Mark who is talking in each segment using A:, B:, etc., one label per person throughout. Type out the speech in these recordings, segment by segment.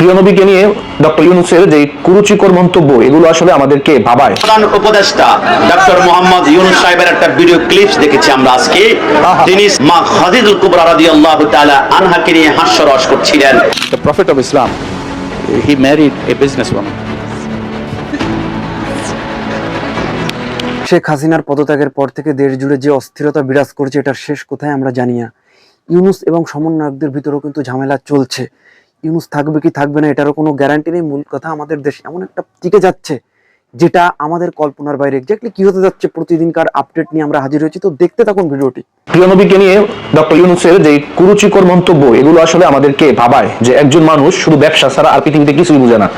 A: প্রিয় নবীকে নিয়ে ডক্টর ইউনুসের যে কুরুচিকর মন্তব্য এগুলো আসলে আমাদেরকে ভাবায়।
B: প্রধান উপদেষ্টা ডক্টর মোহাম্মদ ইউনুস সাহেবের একটা ভিডিও ক্লিপস দেখেছি আমরা আজকে। তিনি মা খাদিজুল কুবরা রাদিয়াল্লাহু তাআলা আনহাকে নিয়ে হাস্যরস করছিলেন।
C: The Prophet of Islam, he married a businesswoman.
D: Sheikh হাসিনার পদত্যাগের পর থেকে দেশ জুড়ে যে অস্থিরতা বিরাজ করছে এটার শেষ কোথায় আমরা জানি না। ইউনুস এবং সমন্বয়কদের ভিতরেও কিন্তু ঝামেলা চলছে। ইউনুস থাকবে কি থাকবে না, এটারও কোনো গ্যারান্টি নেই। মূল কথা আমাদের দেশ এমন একটা টিকে যাচ্ছে, যেটা আমাদের কল্পনার বাইরে। এক্স্যাক্টলি কি হতে যাচ্ছে প্রতিদিনকার আপডেট নিয়ে আমরা হাজির হয়েছি। তো দেখতে থাকুন ভিডিওটি।
A: প্রিয় নবীকে নিয়ে ডক্টর ইউনুসের যে কুরুচিকর মন্তব্য, এগুলো আসলে আমাদেরকে ভাবায় যে একজন মানুষ শুধু ব্যবসা ছাড়া আর পৃথিবীতে কিছুই বুঝে না।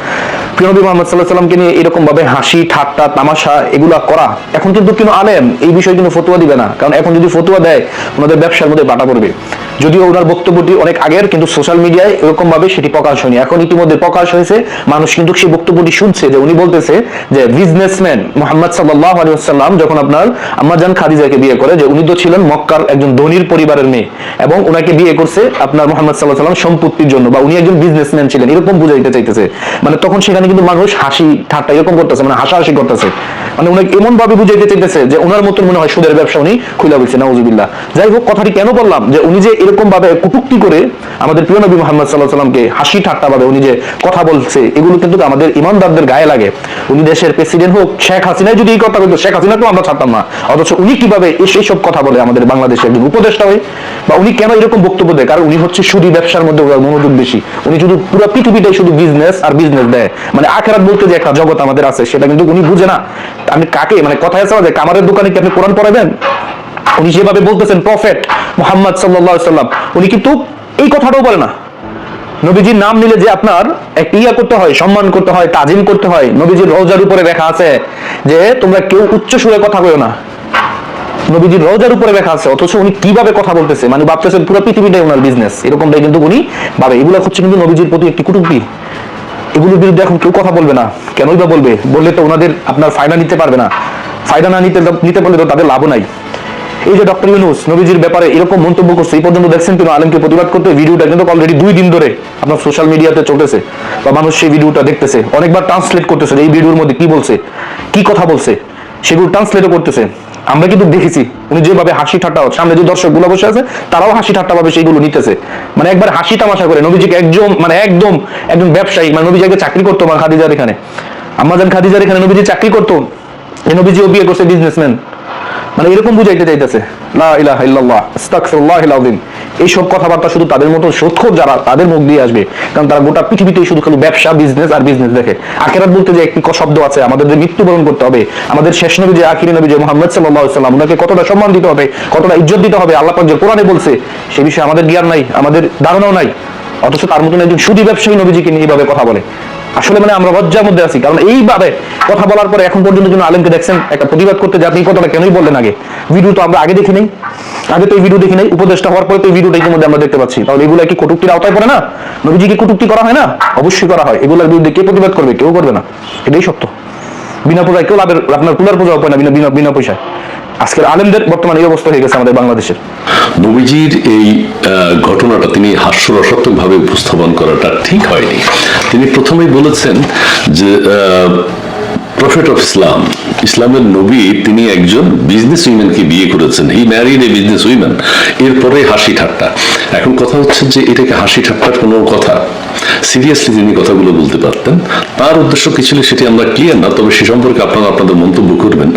A: প্রিয় নবী মোহাম্মদ সাল্লাহ সাল্লামকে নিয়ে এরকম ভাবে হাসি, ঠাট্টা, তামাশা এগুলো করা, এখন কিন্তু কিন্তু আলেম এই বিষয়ে কিন্তু ফতুয়া দিবে না। কারণ এখন যদি ফতুয়া দেয়, ওনাদের ব্যবসার মধ্যে বাটা পড়বে। যদিও ওনার বক্তব্যটি অনেক আগের, কিন্তু সোশ্যাল মিডিয়ায় এরকম ভাবে সেটি প্রকাশ হয়নি। এখন ইতিমধ্যে প্রকাশ হয়েছে, মানুষ কিন্তু সেই বক্তব্যটি শুনছে যে উনি বলতেছে যে বিজনেসম্যান মোহাম্মদ সাল্লাহ আলী সাল্লাম যখন আপনার আম্মাজান খাদিজাকে বিয়ে করে, যে উনি তো ছিলেন মক্কার একজন ধনীর পরিবারের মেয়ে এবং ওনাকে বিয়ে করছে আপনার মোহাম্মদ সাল্লাহ সাল্লাম সম্পত্তির জন্য বা উনি একজন বিজনেসম্যান ছিলেন, এরকম বুঝাইতে চাইতেছে। মানে তখন সেখানে কিন্তু মানুষ হাসি ঠাট্টা এরকম করতেছে মানে হাসাহাসি করতেছে। মানে উনি এমন ভাবে বুঝাইতে চাইতেছে যে ওনার মতন মনে হয় সুদের ব্যবসা উনি খুলে বলছে নাউজুবিল্লাহ। যাই হোক, কথাটি কেন বললাম? যে উনি যে এরকম ভাবে কুটুক্তি করে আমাদের প্রিয় নবী মোহাম্মদ সাল্লাহ সাল্লামকে হাসি ঠাট্টা ভাবে উনি যে কথা বলছে, এগুলো কিন্তু আমাদের ইমানদারদের গায়ে লাগে। উনি দেশের প্রেসিডেন্ট হোক, শেখ হাসিনাই যদি এই কথা বলতো, শেখ হাসিনাকেও আমরা ছাড়তাম না। অথচ উনি কীভাবে এই সব কথা বলে আমাদের বাংলাদেশে একজন উপদেষ্টা হয়ে, বা উনি কেন এরকম বক্তব্য দেয়? কারণ উনি হচ্ছে শুধু ব্যবসার মধ্যে মনোযোগ বেশি। উনি শুধু পুরো পৃথিবীটাই শুধু বিজনেস আর বিজনেস দেয়। মানে আখেরাত বলতে যে একটা জগৎ আমাদের আছে, সেটা কিন্তু উনি বুঝে না। আমি কাকে মানে কথায় আছে যে কামারের দোকানে কি আপনি কোরআন পড়াবেন? উনি যেভাবে বলতেছেন প্রফেট মোহাম্মদ সাল্লাহ সাল্লাম, উনি কিন্তু এই কথাটাও বলে না। নবীজির নাম নিলে যে আপনার একটা ইয়া করতে হয়, সম্মান করতে হয়, তাজিম করতে হয়, নবীজির রোজার উপরে লেখা আছে যে তোমরা কেউ উচ্চ সুরে কথা কইও না। নবীজির রোজার উপরে লেখা আছে, অথচ উনি কীভাবে কথা বলতেছে? মানে ভাবতেছেন পুরো পৃথিবীটাই ওনার বিজনেস এরকমটাই কিন্তু উনি ভাবে। এগুলো হচ্ছে কিন্তু নবীজির প্রতি একটি কুটুক্তি। এগুলোর বিরুদ্ধে এখন কেউ কথা বলবে না। কেনই বা বলবে? বললে তো ওনাদের আপনার ফায়দা নিতে পারবে না। ফায়দা না নিতে নিতে পারলে তো তাদের লাভও নাই। এই যে ডক্টর ইউনুস নবীজির ব্যাপারে এরকম মন্তব্য করছে, এই পর্যন্ত দেখছেন কিন্তু আলমকে প্রতিবাদ করতে? ভিডিওটা কিন্তু অলরেডি দুই দিন ধরে আপনার সোশ্যাল মিডিয়াতে চলতেছে। বা মানুষ সেই ভিডিওটা দেখতেছে। অনেকবার ট্রান্সলেট করতেছে এই ভিডিওর মধ্যে কি বলছে, কি কথা বলছে, সেগুলো ট্রান্সলেটও করতেছে। আমরা কিন্তু দেখেছি, উনি যেভাবে হাসি ঠাট্টা হচ্ছে। সামনে যে দর্শকগুলো বসে আছে, তারাও হাসি ঠাট্টা ভাবে সেইগুলো নিতেছে। মানে একবার হাসি তামাশা করে, নবীজিকে একজন মানে একদম, একজন ব্যবসায়ী মানে নবীজি আগে চাকরি করতো আমার খাদিজার এখানে। আমাজান খাদিজার এখানে নবীজি চাকরি করতো। এই নবীজিও বিয়ে করছে বিজনেসম্যান মানে এরকম বুঝাইতে চাইতেছে, লা ইলাহা ইল্লাল্লাহ, আস্তাগফিরুল্লাহিল আযীম। এইসব কথাবার্তা শুধু তাদের মতো সৎখর যারা, তাদের মুখ দিয়ে আসবে। কারণ তারা গোটা পৃথিবীতেই শুধু খালি ব্যবসা বিজনেস আর বিজনেস দেখে। আখেরাত বলতে যে একটি শব্দ আছে আমাদের যে মৃত্যুবরণ করতে হবে। আমাদের শেষ নবী যে আখিরি নবী যে মোহাম্মদ আলাইহি সাল্লাম, ওনাকে কতটা সম্মান দিতে হবে, কতটা ইজ্জত দিতে হবে, আল্লাহ পাক যে কোরআনে বলছে, সে বিষয়ে আমাদের জ্ঞান নাই, আমাদের ধারণাও নাই। অথচ তার মতন একজন সুদী ব্যবসায়ী নবীজিকে নিয়ে এইভাবে কথা বলে। আসলে মানে আমরা লজ্জার মধ্যে আছি। কারণ এইভাবে কথা বলার পরে এখন পর্যন্ত যেন আলেমকে দেখছেন, একটা প্রতিবাদ করতে যে আপনি এই কথাটা কেনই বললেন আগে? ভিডিও তো আমরা আগে দেখি নাই আগে তো এই ভিডিও দেখি নাই উপদেশটা হওয়ার পরে তো এই ভিডিওটা ইতিমধ্যে আমরা দেখতে পাচ্ছি। তাহলে এগুলো কি কটুক্তির আওতায় পড়ে না? নবীজি কি কটুক্তি করা হয় না? অবশ্যই করা হয়। এগুলোর বিরুদ্ধে কে প্রতিবাদ করবে, কেউ করবে না। এটাই সত্য। বিনা পূজায় কেউ লাভের আপনার কুলার পূজা হয় না বিনা বিনা পয়সায়। আজকের আলেমদের বর্তমানে এই অবস্থা হয়ে গেছে আমাদের বাংলাদেশের।
E: নবীজির এই ঘটনাটা তিনি হাস্যরসাত্মকভাবে উপস্থাপন করাটা ঠিক হয়নি। তিনি প্রথমেই বলেছেন যে প্রফেট অফ ইসলাম ইসলামের নবী তিনি একজন বিজনেস উইম্যানকে বিয়ে করেছেন। He married a business woman এরপরে হাসি ঠাট্টা। এখন কথা হচ্ছে যে, এটাকে হাসি ঠাট্টার কোনো কথা সিরিয়াসলি তিনি কথাগুলো বলতে পারতেন, তার উদ্দেশ্য কি ছিল সেটি আমরা ক্লিয়ার না, তবে সে সম্পর্কে আপনারা আপনাদের মন্তব্য করবেন।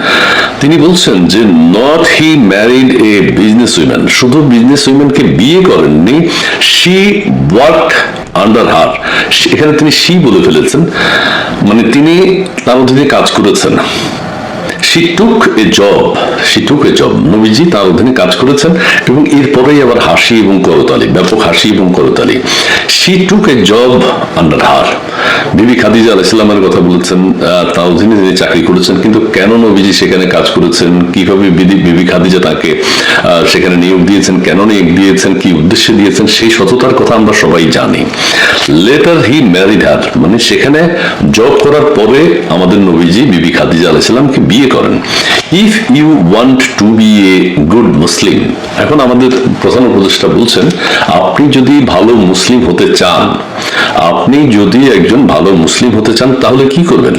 E: তিনি বলছেন যে not he married a businesswoman শুধু বিজনেস উইম্যানকে বিয়ে করেননি শি ওয়ার্ক আন্ডার হার এখানে তিনি শি বলে ফেলেছেন মানে তিনি তার অধীনে কাজ করেছেন। টুক a job took a job নবীজি তার অধীনে কাজ করেছেন এবং এরপরেই আবার হাসি এবং করতালি, ব্যাপক হাসি এবং করতালি। She took a job under her Bibi Khadija Allah ইসলামের কথা বলেছেন তার অধীনে তিনি চাকরি করেছেন, কিন্তু কেন নবীজি সেখানে কাজ করেছেন? কীভাবে বিবি খাদিজা তাকে সেখানে নিয়োগ দিয়েছেন? কেন নিয়োগ দিয়েছেন? কি উদ্দেশ্যে দিয়েছেন? সেই সততার কথা আমরা সবাই জানি। লেটার হি ম্যারিড হার মানে সেখানে জব করার পরে আমাদের নবীজি বিবি খাদিজা আলাহ ইসলামকে বিয়ে করেন। If you want to be a good Muslim এখন আমাদের প্রধান উপদেষ্টা বলছেন, আপনি যদি ভালো মুসলিম হতে চান, আপনি যদি একজন ভালো মুসলিম হতে চান, তাহলে কি করবেন?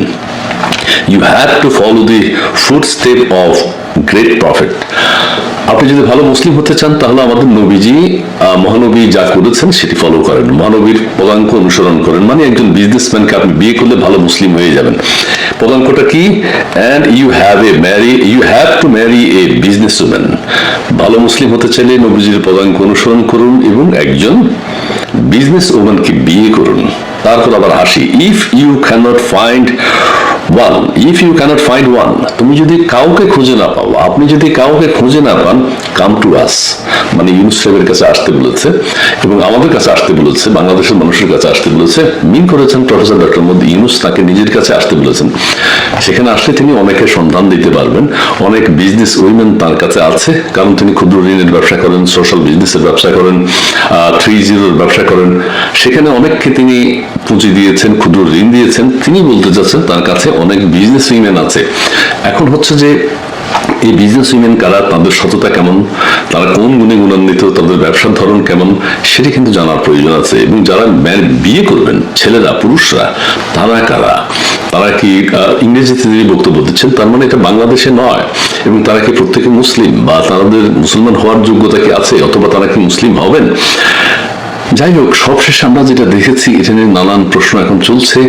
E: You have to follow the foot step of great prophet আপনি যদি ভালো মুসলিম হতে চান, তাহলে আমাদের নবীজি মহানবী যা করেছেন সেটি ফলো করেন। মহানবীর পদাঙ্ক অনুসরণ করেন। মানে একজন বিজনেসম্যানকে আপনি বিয়ে করলে ভালো মুসলিম হয়ে যাবেন। পদাঙ্কটা কি? And you have a marry you have to marry a business woman ভালো মুসলিম হতে চাইলে নবীজির পদাঙ্ক অনুসরণ করুন এবং একজন বিজনেস ওম্যানকে বিয়ে করুন। তারপর আবার হাসি। If you can't find one if you can't find one তুমি যদি কাউকে খুঁজে না পাও, আপনি যদি কাউকে খুঁজে না পান কাম টু আস মানে ইউনুস সাহেবের কাছে আসতে বলেছে এবং আমাদের কাছে আসতে বলেছে, বাংলাদেশের মানুষের কাছে আসতে বলেছে। মিন করেছেন প্রফেসর ডক্টর মোদী ইউনুস, তাকে নিজের কাছে আসতে বলেছেন। সেখানে আসলে তিনি অনেকের সন্ধান দিতে পারবেন। অনেক বিজনেস উইমেন তার কাছে আছে, কারণ তিনি ক্ষুদ্র ঋণের ব্যবসা করেন সোশ্যাল বিজনেসের ব্যবসা করেন থ্রি জিরোর ব্যবসা করেন। সেখানে অনেককে তিনি পুঁজি দিয়েছেন, ক্ষুদ্র ঋণ দিয়েছেন। তিনি বলতে চাচ্ছেন তার কাছে অনেক বিজনেস উইমেন আছে। এখন হচ্ছে যে, এই বিজনেস উইমেন কারা, তাদের সততা কেমন, তারা কোন গুণে গুণান্বিত, তাদের ব্যবসার ধরন কেমন, সেটি কিন্তু জানার প্রয়োজন আছে। এবং যারা বিয়ে করবেন, ছেলেরা, পুরুষরা, তারা কারা? তারা কি ইংরেজিতে তিনি বক্তব্য দিচ্ছেন, তার মানে এটা বাংলাদেশে নয়। এবং তারা কি প্রত্যেকে মুসলিম? বা তাদের মুসলমান হওয়ার যোগ্যতা কি আছে? অথবা তারা কি মুসলিম হবেন? যাই হোক সবশেষে আমরা যেটা দেখেছি এটা নিয়ে নানান প্রশ্ন এখন চলছে।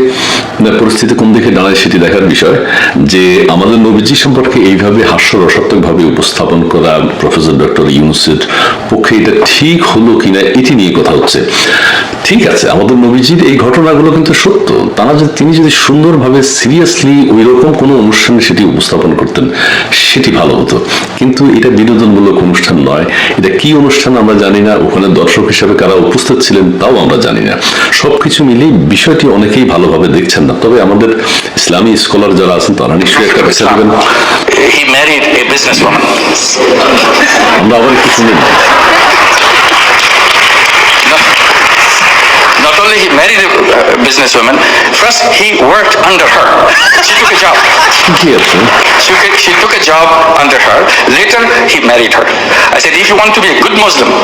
E: না, পরিস্থিতি কোন দিকে দাঁড়ায় সেটি দেখার বিষয় যে আমাদের নবীজি সম্পর্কে এইভাবে হাস্যরসাত্মক ভাবে উপস্থাপন করা প্রফেসর ডক্টর ইউনুসের পক্ষে এটা ঠিক হলো কিনা এটি নিয়ে কথা হচ্ছে। ঠিক আছে আমাদের নবীজির এই ঘটনাগুলো কিন্তু সত্য। তারা যদি তিনি যদি সুন্দরভাবে সিরিয়াসলি ওই রকম কোনো অনুষ্ঠানে সেটি উপস্থাপন করতেন সেটি ভালো হতো। কিন্তু এটা বিনোদনমূলক অনুষ্ঠান নয়। এটা কি অনুষ্ঠান আমরা জানি না ওখানে দর্শক হিসেবে কারা উপস্থিত ছিলেন তাও আমরা জানি না। সবকিছু মিলিয়ে বিষয়টি অনেকেই ভালোভাবে দেখছেন না। তবে আমাদের ইসলামী স্কলার যারা আছেন তারা নিশ্চয়ই একটা বিচার দেবেন. আমরা আবার একটু শুনে।
F: say he married a businesswoman. First, he worked under her. she took a job. she, she took a job under her. Later, he married her. I said, if you want to be a good Muslim,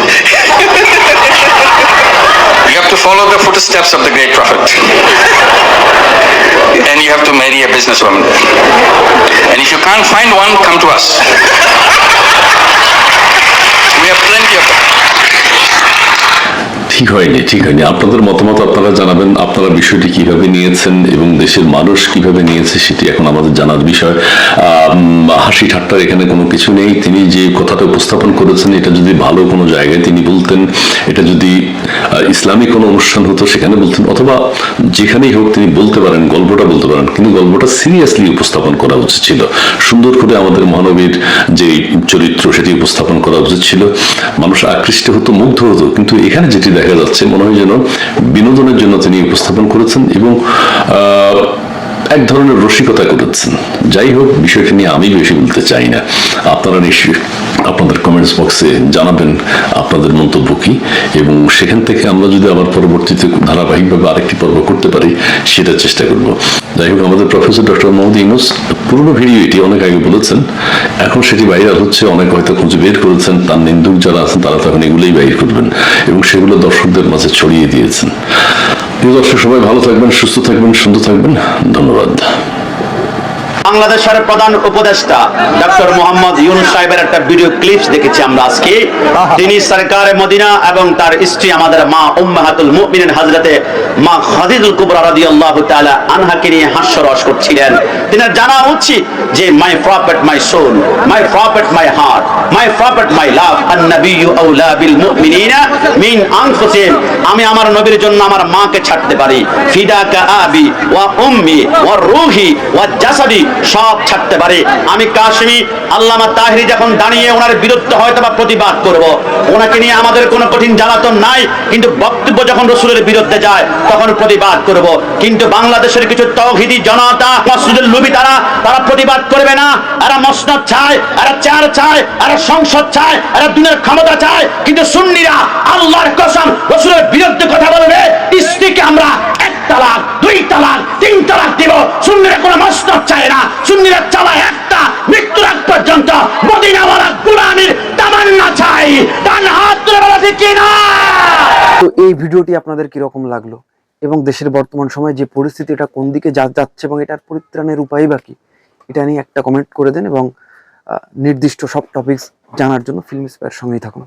F: you have to follow the footsteps of the great prophet. and you have to marry a businesswoman. And if you can't find one, come to us.
E: ঠিক হয়নি ঠিক হয়নি। আপনাদের মতামত আপনারা জানাবেন, আপনারা বিষয়টি কীভাবে নিয়েছেন এবং দেশের মানুষ কীভাবে নিয়েছে সেটি এখন আমাদের জানার বিষয়। হাসি ঠাট্টার এখানে কোনো কিছু নেই। তিনি যে কথাটা উপস্থাপন করেছেন, এটা যদি ভালো কোনো জায়গায় তিনি বলতেন, এটা যদি ইসলামী কোনো অনুষ্ঠান হতো, সেখানে বলতেন, অথবা যেখানেই হোক তিনি বলতে পারেন, গল্পটা বলতে পারেন, কিন্তু গল্পটা সিরিয়াসলি উপস্থাপন করা উচিত ছিল। সুন্দর করে আমাদের মহানবীর যে চরিত্র, সেটি উপস্থাপন করা উচিত ছিল। মানুষ আকৃষ্ট হতো, মুগ্ধ হতো, কিন্তু এখানে যেটি দেখা যাচ্ছে, মনে হয় যেন বিনোদনের জন্য তিনি উপস্থাপন করেছেন এবং এক ধরনের রসিকতা করেছেন। যাই হোক, বিষয়টি নিয়ে আমি বেশি বলতে চাই না। আপনারা নিশ্চয়ই আপনাদের কমেন্টস বক্সে জানাবেন আপনাদের মন্তব্য কি? এবং সেখান থেকে আমরা যদি আবার পরবর্তীতে ধারাবাহিকভাবে আরেকটি পর্ব করতে পারি সেটার চেষ্টা করব। যাই হোক, আমাদের প্রফেসর ডক্টর মোহাম্মদ ইউনুস পুরনো ভিডিও এটি অনেক আগে বলেছেন। এখন সেটি ভাইরাল হচ্ছে, অনেক হয়তো খুঁজে বের করেছেন। তার নিন্দুক যারা আছেন, তারা তখন এগুলোই বাইর করবেন এবং সেগুলো দর্শকদের মাঝে ছড়িয়ে দিয়েছেন। প্রিয় দর্শক, সবাই ভালো থাকবেন, সুস্থ থাকবেন, সুন্দর থাকবেন। ধন্যবাদ।
B: বাংলাদেশের প্রধান উপদেষ্টা ডক্টর মোহাম্মদ ইউনুস সাহেবের একটা ভিডিও ক্লিপস দেখেছি আমরা আজকে। তিনি সরকার মদিনা এবং তার স্ত্রী আমাদের মা উম্মাহাতুল মুমিনিন হযরতে মা খাদিজুল কুবরা রাদিয়াল্লাহু তাআলা আনহাকে নিয়ে হাস্যরস করছিলেন। তিনি জানা উচিত যে my prophet my soul my prophet my heart my prophet my love আন নাবিয়্যু আউলা বিল মুমিনিনা মিন আনফুসিহিম আমি আমার নবীর জন্য আমার মাকে ছাড়তে পারি। ফিদাকা আবি ওয়া উম্মি ওয়া রূহি ওয়া জাসাদি সব ছাড়তে পারে। আমি কাশ্মী, আল্লামা তাহরি যখন দাঁড়িয়ে ওনার বিরুদ্ধে হয়তো বা প্রতিবাদ করব, ওনাকে নিয়ে আমাদের কোনো কঠিন জ্বালাতন নাই, কিন্তু বক্তব্য যখন রসুলের বিরুদ্ধে যায়, তখন প্রতিবাদ করব। কিন্তু বাংলাদেশের কিছু তৌহিদি জনতা, মসজিদের লুবি তারা তারা প্রতিবাদ করবে না। এরা মসনদ চায়, এরা চার চায়, এরা সংসদ চায়, এরা দুনিয়ার ক্ষমতা চায়, কিন্তু সুন্নিরা আল্লাহর কসম রসুলের বিরুদ্ধে কথা বলবে। স্ত্রীকে আমরা তালাক, দুই তালাক, তিন তালাক দিব। সুন্নিরা কোনো মসনদ চায় না। একটা, মৃত্যুর আগ পর্যন্ত মদিনাওয়ালা গুলামির তামান্না চাই। হাত না?
D: তো এই ভিডিওটি আপনাদের কীরকম লাগল? এবং দেশের বর্তমান সময়ে যে পরিস্থিতি, এটা কোন দিকে যাচ্ছে এবং এটার পরিত্রাণের উপায় বা কি? এটা নিয়ে একটা কমেন্ট করে দেন এবং নির্দিষ্ট সব টপিকস জানার জন্য ফিল্ম স্পায়ের সঙ্গেই থাকুন।